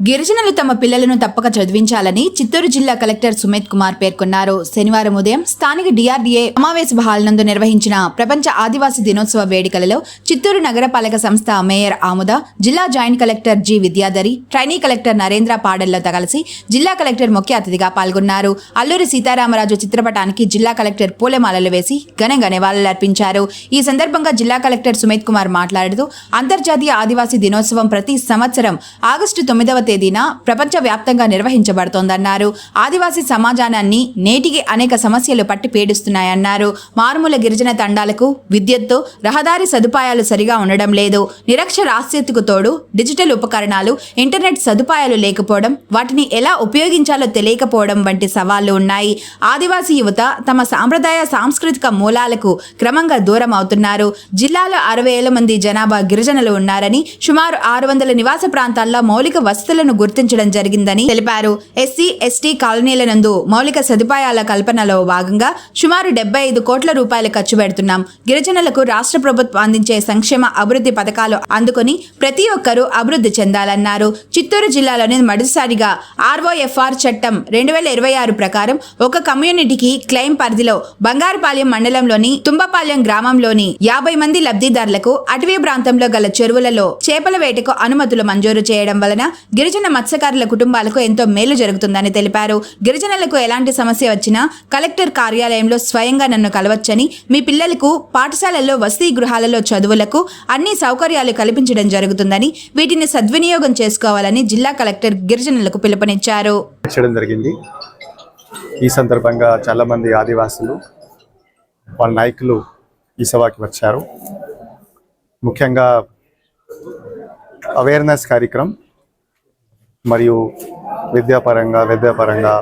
గిరిజనులు తమ పిల్లలను తప్పక చదివించాలని చిత్తూరు జిల్లా కలెక్టర్ సుమిత్ కుమార్ పేర్కొన్నారు. శనివారం ఉదయం స్థానిక డిఆర్డీఏ సమావేశ హాల్ నందు నిర్వహించిన ప్రపంచ ఆదివాసీ దినోత్సవ వేడుకలలో చిత్తూరు నగరపాలక సంస్థ మేయర్ ఆముద జిల్లా joint collector G Vidyadhari trainee collector Narendra పాడల్లతో కలిసి జిల్లా కలెక్టర్ ముఖ్య అతిథిగా పాల్గొన్నారు. అల్లూరి సీతారామరాజు చిత్రపటానికి జిల్లా కలెక్టర్ పూలమాలలు వేసి ఘనంగా నివాళులర్పించారు ఈ సందర్భంగా జిల్లా కలెక్టర్ సుమిత్ కుమార్ మాట్లాడుతూ అంతర్జాతీయ ఆదివాసీ దినోత్సవం ప్రతి సంవత్సరం ఆగస్టు తొమ్మిదవ తేదీన ప్రపంచ వ్యాప్తంగా నిర్వహించబడుతోందన్నారు. ఆదివాసీ సమాజానాన్ని నేటికి అనేక సమస్యలు పట్టి పీడిస్తున్నాయన్నారు. మారుమూల గిరిజన తండాలకు విద్యుత్తు రహదారి సదుపాయాలు సరిగా ఉండడం లేదు. నిరక్షరాస్యతకు తోడు డిజిటల్ ఉపకరణాలు ఇంటర్నెట్ సదుపాయాలు లేకపోవడం వాటిని ఎలా ఉపయోగించాలో తెలియకపోవడం వంటి సవాళ్ళు ఉన్నాయి. ఆదివాసీ యువత తమ సాంప్రదాయ సాంస్కృతిక మూలాలకు క్రమంగా దూరం అవుతున్నారు. జిల్లాలో అరవై వేల మంది జనాభా గిరిజనులు ఉన్నారని సుమారు ఆరు వందల నివాస ప్రాంతాల్లో మౌలిక వసతులను గుర్తించడం జరిగిందని తెలిపారు. ఎస్సీ ఎస్టీ కాలనీల నందు మౌలిక సదుపాయాల కల్పనలో భాగంగా సుమారు డెబ్బై ఐదు కోట్ల రూపాయలు ఖర్చు పెడుతున్నాం. గిరిజనులకు రాష్ట్ర ప్రభుత్వం అందించే సంక్షేమ అభివృద్ధి పథకాలు అందుకొని ప్రతి ఒక్కరూ అభివృద్ధి చెందాలన్నారు. చిత్తూరు జిల్లాలోని మొదటిసారిగా ఆర్ఓఎఫ్ఆర్ చట్టం రెండు వేల ఇరవై ఆరు ప్రకారం ఒక కమ్యూనిటీకి క్లెయిమ్ పరిధిలో బంగారుపాలెం మండలంలోని తుంబపాలెం గ్రామంలోని యాభై మంది లబ్ధిదారులకు అటవీ ప్రాంతంలో గల చెరువులలో చేపల వేటకు అనుమతులు మంజూరు చేయడం వలన గిరిజన మత్స్యకారుల కుటుంబాలకు ఎంతో మేలు జరుగుతుందని తెలిపారు. గిరిజనులకు ఎలాంటి సమస్య వచ్చినా కలెక్టర్ కార్యాలయంలో స్వయంగా నన్ను కలవచ్చని మీ పిల్లలకు పాఠశాలల్లో వసతి గృహాలలో చదువులకు అన్ని సౌకర్యాలు కల్పించడం జరుగుతుందని వీటిని సద్వినియోగం చేసుకోవాలని జిల్లా కలెక్టర్ గిరిజనులకు పిలుపునిచ్చారు. జరిగింది. ఈ సందర్భంగా చాలామంది ఆదివాసులు వాళ్ళ నాయకులు ఈ సభకి వచ్చారు. ముఖ్యంగా అవేర్నెస్ కార్యక్రమం మరియు విద్యాపరంగా విద్యాపరంగా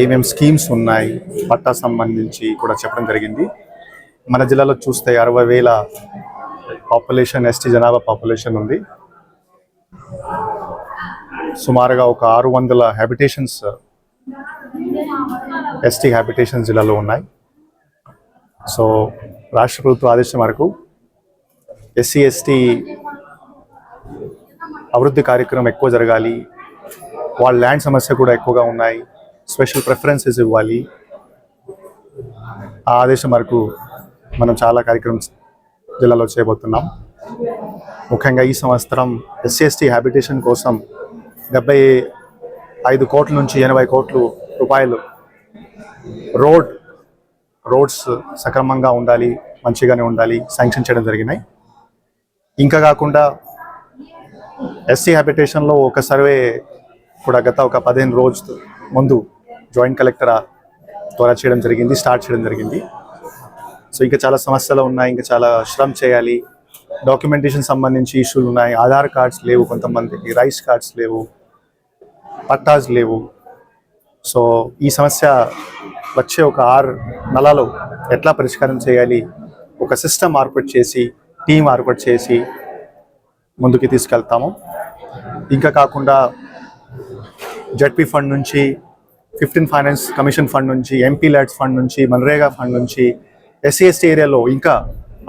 ఏమేమి స్కీమ్స్ ఉన్నాయి పట్టా సంబంధించి కూడా చెప్పడం జరిగింది. మన జిల్లాలో చూస్తే అరవై వేల పాపులేషన్ ఎస్టీ జనాభా పాపులేషన్ ఉంది. సుమారుగా ఒక ఆరు వందల హ్యాబిటేషన్స్ ఎస్టీ హ్యాబిటేషన్ జిల్లాలో ఉన్నాయి. సో రాష్ట్ర ప్రభుత్వ ఆదేశం వరకు ఎస్సీ ఎస్టీ అభివృద్ధి కార్యక్రమం ఎక్కువ జరగాలి. వాళ్ళ ల్యాండ్ సమస్య కూడా ఎక్కువగా ఉన్నాయి. స్పెషల్ ప్రిఫరెన్సెస్ ఇవ్వాలి. ఆ ఆదేశం వరకు మనం చాలా కార్యక్రమం జిల్లాలో చేయబోతున్నాం. ముఖ్యంగా ఈ సంవత్సరం ఎస్సీఎస్టీ హ్యాబిటేషన్ కోసం డెబ్బై ఐదు కోట్ల నుంచి ఎనభై కోట్లు రూపాయలు రోడ్ రోడ్స్ సక్రమంగా ఉండాలి మంచిగానే ఉండాలి శాంక్షన్ చేయడం జరిగినాయి. ఇంకా కాకుండా ఎస్సీ హ్యాబిటేషన్లో ఒక సర్వే కూడా గత ఒక పదిహేను రోజు ముందు జాయింట్ కలెక్టర్ ద్వారా చేయడం జరిగింది స్టార్ట్ చేయడం జరిగింది. సో ఇంకా చాలా సమస్యలు ఉన్నాయి ఇంకా చాలా శ్రమ చేయాలి. డాక్యుమెంటేషన్ సంబంధించి ఇష్యూలు ఉన్నాయి ఆధార్ కార్డ్స్ లేవు కొంతమందికి రైస్ కార్డ్స్ లేవు పట్టాస్ లేవు. సో ఈ సమస్య వచ్చే ఒక ఆరు నెలలో ఎట్లా పరిష్కారం చేయాలి? ఒక సిస్టమ్ ఏర్పాటు చేసి టీం ఏర్పాటు చేసి ముందుకు తీసుకెళ్తాము. ఇంకా కాకుండా జడ్పీ ఫండ్ నుంచి ఫిఫ్టీన్ ఫైనాన్స్ కమిషన్ ఫండ్ నుంచి ఎంపీ ల్యాడ్స్ ఫండ్ నుంచి మన్రేగా ఫండ్ నుంచి ఎస్సీ ఎస్టీ ఏరియాలో ఇంకా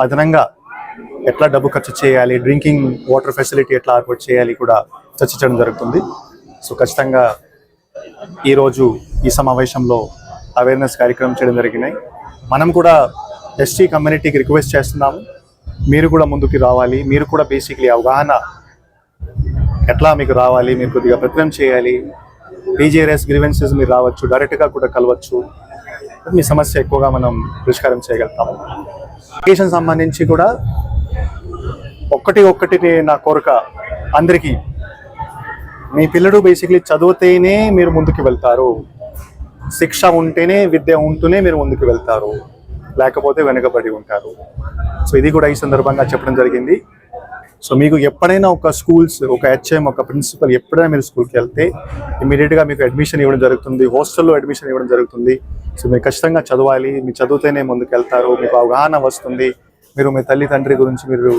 అదనంగా ఎట్లా డబ్బు ఖర్చు చేయాలి డ్రింకింగ్ వాటర్ ఫెసిలిటీ ఎట్లా ఏర్పాటు చేయాలి కూడా చర్చించడం జరుగుతుంది. సో ఖచ్చితంగా ఈరోజు ఈ సమావేశంలో అవేర్నెస్ కార్యక్రమం చేయడం జరిగినాయి. మనం కూడా ఎస్టీ కమ్యూనిటీకి రిక్వెస్ట్ చేస్తున్నాము. మీరు కూడా ముందుకు రావాలి మీరు కూడా బేసిక్లీ అవగాహన ఎట్లా మీకు రావాలి మీరు కొద్దిగా ప్రతినం చేయాలి. పీజీఆర్ఎస్ గ్రీవెన్సెస్ మీరు రావచ్చు డైరెక్ట్గా కూడా కలవచ్చు. మీ సమస్య ఎక్కువగా మనం పరిష్కారం చేయగలుగుతాము. ఎడ్యుకేషన్ సంబంధించి కూడా ఒక్కటి ఒక్కటి నా కోరిక అందరికీ. మీ పిల్లడు బేసిక్లీ చదివితేనే మీరు ముందుకు వెళ్తారు. శిక్ష ఉంటేనే విద్య ఉంటూనే మీరు ముందుకు వెళ్తారు. లేకపోతే వెనుకబడి ఉంటారు. సో ఇది కూడా ఈ సందర్భంగా చెప్పడం జరిగింది. సో మీకు ఎప్పుడైనా ఒక స్కూల్స్ ఒక హెచ్ఎం ఒక ప్రిన్సిపల్ ఎప్పుడైనా మీరు స్కూల్కి వెళ్తే ఇమీడియట్గా మీకు అడ్మిషన్ ఇవ్వడం జరుగుతుంది హాస్టల్లో అడ్మిషన్ ఇవ్వడం జరుగుతుంది. సో మీరు ఖచ్చితంగా చదవాలి మీరు చదివితేనే ముందుకు వెళ్తారు మీకు అవగాహన వస్తుంది. మీరు మీ తల్లి తండ్రి గురించి మీరు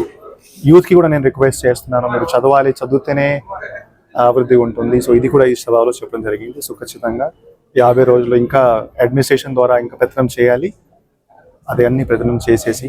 యూత్కి కూడా నేను రిక్వెస్ట్ చేస్తున్నాను మీరు చదవాలి చదివితేనే అభివృద్ధి ఉంటుంది. సో ఇది కూడా ఈ సభలో చెప్పడం జరిగింది. సో ఖచ్చితంగా యాభై రోజులు ఇంకా అడ్మినిస్ట్రేషన్ ద్వారా ఇంకా ప్రయత్నం చేయాలి. అది అన్ని ప్రయత్నం చేసేసి